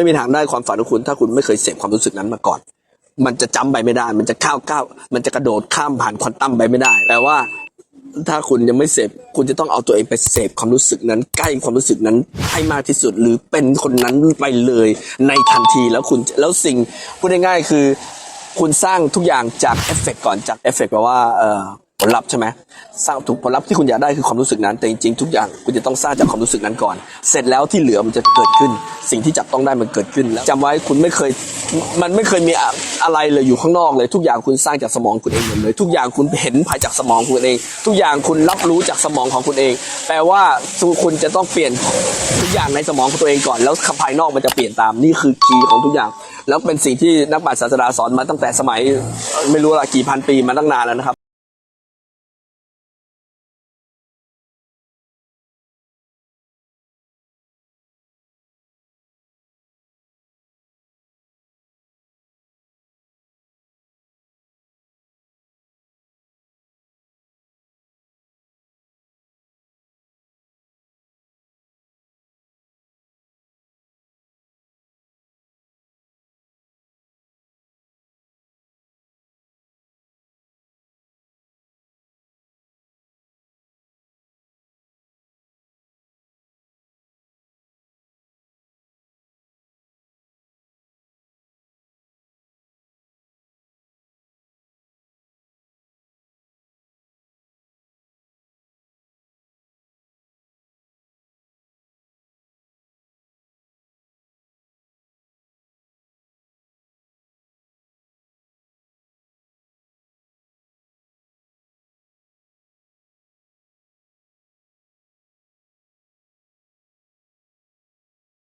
ไม่มีทางได้ความฝันของคุณ ถ้าคุณไม่เคยเสพความรู้สึกนั้นมาก่อน มันจะจำไปไม่ได้ มันจะก้าวก้าวมันจะกระโดดข้ามผ่านควอนตัมไปไม่ได้แต่ว่าถ้าคุณยังไม่เสพคุณจะต้องเอาตัวเองไปเสพความรู้สึกนั้น ใกล้ความรู้สึกนั้นให้มากที่สุด หรือเป็นคนนั้นไปเลยในทันทีแล้วคุณแล้วสิ่งพูดง่ายๆคือ คุณสร้างทุกอย่างจากเอฟเฟกต์ก่อนจากเอฟเฟกต์แปลว่าเอ่อ ผลลัพธ์ใช่ไหมสร้างทุกผลลัพธ์ที่คุณอยากได้คือความรู้สึกนั้น แต่จริงๆทุกอย่างคุณจะต้องสร้างจากความรู้สึกนั้นก่อน เสร็จแล้วที่เหลือมันจะเกิดขึ้น สิ่งที่จับต้องได้มันเกิดขึ้นแล้วจำไว้คุณไม่เคยมันไม่เคยมีอะไรเลยอยู่ข้างนอกเลย ทุกอย่างคุณสร้างจากสมองคุณเองหมดเลย ทุกอย่างคุณเห็นภายจากสมองคุณเอง ทุกอย่างคุณรับรู้จากสมองของคุณเอง แปลว่าคุณจะต้องเปลี่ยนทุกอย่างในสมองของตัวเองก่อน แล้วภายนอกมันจะเปลี่ยนตามนี่คือคีย์ของทุกอย่าง แล้วเป็นสิ่งที่นักปราชญ์ศาสนาสอนมาตั้งแต่สมัยไม่รู้ละกี่พันปีมาตั้งนานแล้วนะครับ